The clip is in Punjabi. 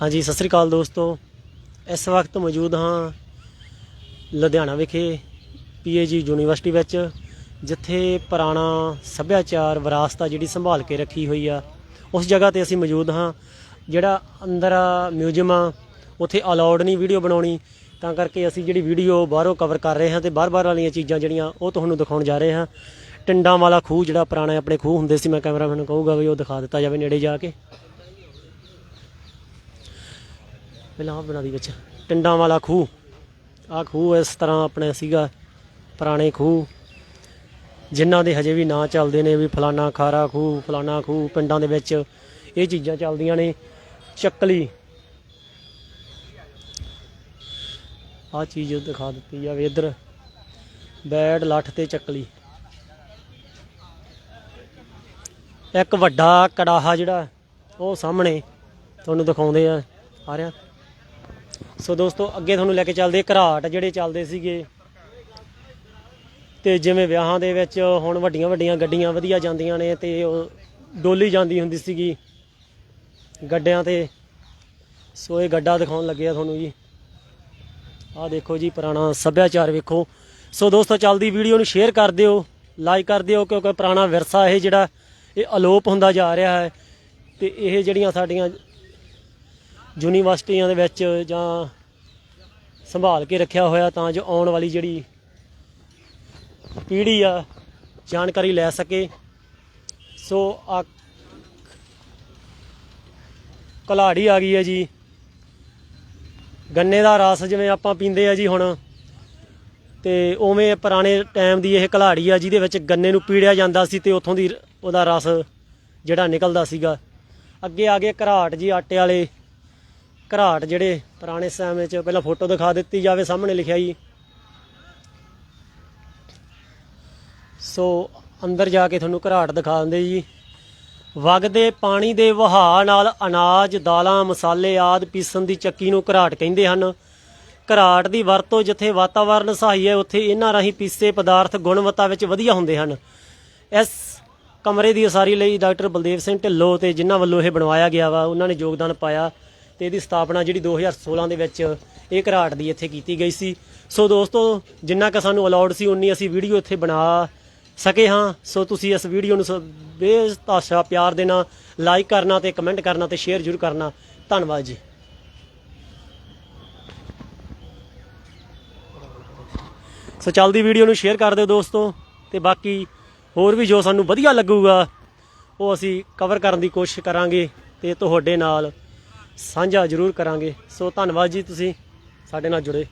ਹਾਂਜੀ, ਸਤਿ ਸ੍ਰੀ ਅਕਾਲ ਦੋਸਤੋ। ਇਸ ਵਕਤ ਮੌਜੂਦ ਹਾਂ ਲੁਧਿਆਣਾ ਵਿਖੇ, ਪੀਏਜੀ ਯੂਨੀਵਰਸਿਟੀ ਵਿੱਚ, ਜਿੱਥੇ ਪੁਰਾਣਾ ਸੱਭਿਆਚਾਰ, ਵਿਰਾਸਤ ਆ ਜਿਹੜੀ ਸੰਭਾਲ ਕੇ ਰੱਖੀ ਹੋਈ ਆ। ਉਸ ਜਗ੍ਹਾ ਤੇ ਅਸੀਂ ਮੌਜੂਦ ਹਾਂ, ਜਿਹੜਾ ਅੰਦਰ ਮਿਊਜ਼ੀਅਮ ਆ, ਉੱਥੇ ਅਲਾਉਡ ਨਹੀਂ ਵੀਡੀਓ ਬਣਾਉਣੀ। ਤਾਂ ਕਰਕੇ ਅਸੀਂ ਜਿਹੜੀ ਵੀਡੀਓ ਬਾਹਰੋਂ ਕਵਰ ਕਰ ਰਹੇ ਹਾਂ ਤੇ ਬਾਹਰ-ਬਾਹਰ ਵਾਲੀਆਂ ਚੀਜ਼ਾਂ ਜਿਹੜੀਆਂ, ਉਹ ਤੁਹਾਨੂੰ ਦਿਖਾਉਣ ਜਾ ਰਹੇ ਹਾਂ। ਟਿੰਡਾਂ ਵਾਲਾ ਖੂਹ, ਜਿਹੜਾ ਪੁਰਾਣਾ ਆਪਣੇ ਖੂਹ ਹੁੰਦੇ ਸੀ, ਮੈਂ ਕੈਮਰਾਮੈਨ ਨੂੰ ਕਹੂੰਗਾ ਵੀ ਉਹ ਦਿਖਾ ਦਿੱਤਾ ਜਾਵੇ ਨੇੜੇ ਜਾ ਕੇ। ਪਹਿਲਾਂ ਆਹ ਬਣਾ ਵਿੱਚ। ਟਿੰਡਾਂ ਵਾਲਾ ਖੂਹ। ਆਹ ਖੂਹ ਇਸ ਤਰ੍ਹਾਂ ਆਪਣੇ ਸੀਗਾ, ਪੁਰਾਣੇ ਖੂਹ। ਜਿਨ੍ਹਾਂ ਦੇ ਹਜੇ ਵੀ ਨਾਂ ਚੱਲਦੇ ਨੇ ਵੀ ਫਲਾਨਾ ਖਾਰਾ ਖੂਹ, ਫਲਾਨਾ ਖੂਹ, ਪਿੰਡਾਂ ਦੇ ਵਿੱਚ ਇਹ ਚੀਜ਼ਾਂ ਚੱਲਦੀਆਂ ਨੇ। ਚੱਕਲੀ। ਆਹ ਚੀਜ਼ ਦਿਖਾ ਦਿੱਤੀ ਜਾਵੇ ਇੱਧਰ। ਬੈਡ, ਲੱਠ ਤੇ ਚੱਕਲੀ। ਇੱਕ ਵੱਡਾ ਕੜਾਹਾ ਜਿਹੜਾ, ਉਹ ਸਾਹਮਣੇ ਤੁਹਾਨੂੰ ਦਿਖਾਉਂਦੇ ਆ। ਆ ਰਿਹਾ। ਸੋ ਦੋਸਤੋ, ਅੱਗੇ ਤੁਹਾਨੂੰ ਲੈ ਕੇ ਚੱਲਦੇ ਘਰਾਟ, ਜਿਹੜੇ ਚੱਲਦੇ ਸੀਗੇ। ਤੇ ਜਿਵੇਂ ਵਿਆਹਾਂ ਦੇ ਵਿੱਚ ਹੁਣ ਵੱਡੀਆਂ ਵੱਡੀਆਂ ਗੱਡੀਆਂ ਵਧੀਆ ਜਾਂਦੀਆਂ ਨੇ ਤੇ ਉਹ ਡੋਲੀ ਜਾਂਦੀ ਹੁੰਦੀ ਸੀਗੀ ਗੱਡਿਆਂ ਤੇ। ਸੋ ਇਹ ਗੱਡਾ ਦਿਖਾਉਣ ਲੱਗੇ ਆ ਤੁਹਾਨੂੰ ਜੀ। ਆਹ ਦੇਖੋ ਜੀ, ਪੁਰਾਣਾ ਸੱਭਿਆਚਾਰ ਵੇਖੋ। ਸੋ ਦੋਸਤੋ, ਚੱਲਦੀ ਵੀਡੀਓ ਨੂੰ ਸ਼ੇਅਰ ਕਰ ਦਿਓ ਲਾਈਕ ਕਰ ਦਿਓ, ਕਿਉਂਕਿ ਪੁਰਾਣਾ ਵਿਰਸਾ ਇਹ ਜਿਹੜਾ ਇਹ ਅਲੋਪ ਹੁੰਦਾ ਜਾ ਰਿਹਾ ਹੈ। ਤੇ ਇਹ ਜਿਹੜੀਆਂ ਸਾਡੀਆਂ ਯੂਨੀਵਰਸਿਟੀਆਂ ਦੇ ਵਿੱਚ ਜਾਂ ਸੰਭਾਲ ਕੇ ਰੱਖਿਆ ਹੋਇਆ ਤਾਂ ਜੋ ਆਉਣ ਵਾਲੀ ਜਿਹੜੀ ਪੀੜ੍ਹੀ ਆ ਜਾਣਕਾਰੀ ਲੈ ਸਕੇ। ਸੋ ਆ ਕਲਾੜੀ ਆ ਗਈ ਹੈ ਜੀ। ਗੰਨੇ ਦਾ ਰਸ ਜਿਵੇਂ ਆਪਾਂ ਪੀਂਦੇ ਆ ਜੀ ਹੁਣ, ਤੇ ਉਵੇਂ ਪੁਰਾਣੇ ਟਾਈਮ ਦੀ ਇਹ ਕਲਾੜੀ ਆ ਜਿਹਦੇ ਵਿੱਚ ਗੰਨੇ ਨੂੰ ਪੀੜਿਆ ਜਾਂਦਾ ਸੀ ਤੇ ਉੱਥੋਂ ਦੀ ਉਹਦਾ ਰਸ ਜਿਹੜਾ ਨਿਕਲਦਾ ਸੀਗਾ। ਅੱਗੇ ਆ ਗਏ ਘਰਾਟ ਜੀ ਆਟੇ ਵਾਲੇ। ਘਰਾਟ ਜਿਹੜੇ ਪੁਰਾਣੇ ਸਮੇਂ 'ਚ ਪਹਿਲਾਂ ਫੋਟੋ ਦਿਖਾ ਦਿੱਤੀ ਜਾਵੇ, ਸਾਹਮਣੇ ਲਿਖਿਆ ਜੀ। ਸੋ ਅੰਦਰ ਜਾ ਕੇ ਤੁਹਾਨੂੰ ਘਰਾਟ ਦਿਖਾ ਦਿੰਦੇ ਜੀ। ਵਗਦੇ ਪਾਣੀ ਦੇ ਵਹਾਅ ਨਾਲ ਅਨਾਜ, ਦਾਲਾਂ, ਮਸਾਲੇ ਆਦ ਪੀਸਣ ਦੀ ਚੱਕੀ ਨੂੰ ਘਰਾਟ ਕਹਿੰਦੇ ਹਨ। ਘਰਾਟ ਦੀ ਵਰਤੋਂ ਜਿੱਥੇ ਵਾਤਾਵਰਣ ਸਹਾਈ ਹੈ, ਉੱਥੇ ਇਹਨਾਂ ਰਾਹੀਂ ਪੀਸੇ ਪਦਾਰਥ ਗੁਣਵੱਤਾ ਵਿੱਚ ਵਧੀਆ ਹੁੰਦੇ ਹਨ। ਇਸ ਕਮਰੇ ਦੀ ਉਸਾਰੀ ਲਈ ਡਾਕਟਰ ਬਲਦੇਵ ਸਿੰਘ ਢਿੱਲੋਂ ਤੇ ਜਿਨ੍ਹਾਂ ਵੱਲੋਂ ਇਹ ਬਣਵਾਇਆ ਗਿਆ ਵਾ, ਉਹਨਾਂ ਨੇ ਯੋਗਦਾਨ ਪਾਇਆ। ਤੇ ਇਹਦੀ ਸਥਾਪਨਾ ਜਿਹੜੀ 2016 ਦੇ ਵਿੱਚ ਇਹ ਘਰਾਟ ਦੀ ਇੱਥੇ ਕੀਤੀ ਗਈ ਸੀ। ਸੋ ਦੋਸਤੋ, ਜਿੰਨਾ ਕਿ ਸਾਨੂੰ ਅਲਾਉਡ ਸੀ, ਉਨੀ ਅਸੀਂ ਵੀਡੀਓ ਇੱਥੇ ਬਣਾ ਸਕੇ ਹਾਂ। ਸੋ ਤੁਸੀਂ ਇਸ ਵੀਡੀਓ ਨੂੰ ਸ- ਬੇਤਾਸ਼ਾ ਪਿਆਰ ਦੇਣਾ ਲਾਈਕ ਕਰਨਾ ਤੇ ਕਮੈਂਟ ਕਰਨਾ ਤੇ ਸ਼ੇਅਰ ਜ਼ਰੂਰ ਕਰਨਾ। ਧੰਨਵਾਦ ਜੀ। ਸੋ ਚੱਲਦੀ ਵੀਡੀਓ ਨੂੰ ਸ਼ੇਅਰ ਕਰ ਦਿਓ ਦੋਸਤੋ ਤੇ ਬਾਕੀ ਹੋਰ ਵੀ ਜੋ ਸਾਨੂੰ ਵਧੀਆ ਲੱਗੂਗਾ, ਉਹ ਅਸੀਂ ਕਵਰ ਕਰਨ ਦੀ ਕੋਸ਼ਿਸ਼ ਕਰਾਂਗੇ ਤੇ ਤੁਹਾਡੇ ਨਾਲ ਸਾਂਝਾ ਜ਼ਰੂਰ ਕਰਾਂਗੇ। ਸੋ ਧੰਨਵਾਦ ਜੀ ਤੁਸੀਂ ਸਾਡੇ ਨਾਲ ਜੁੜੇ।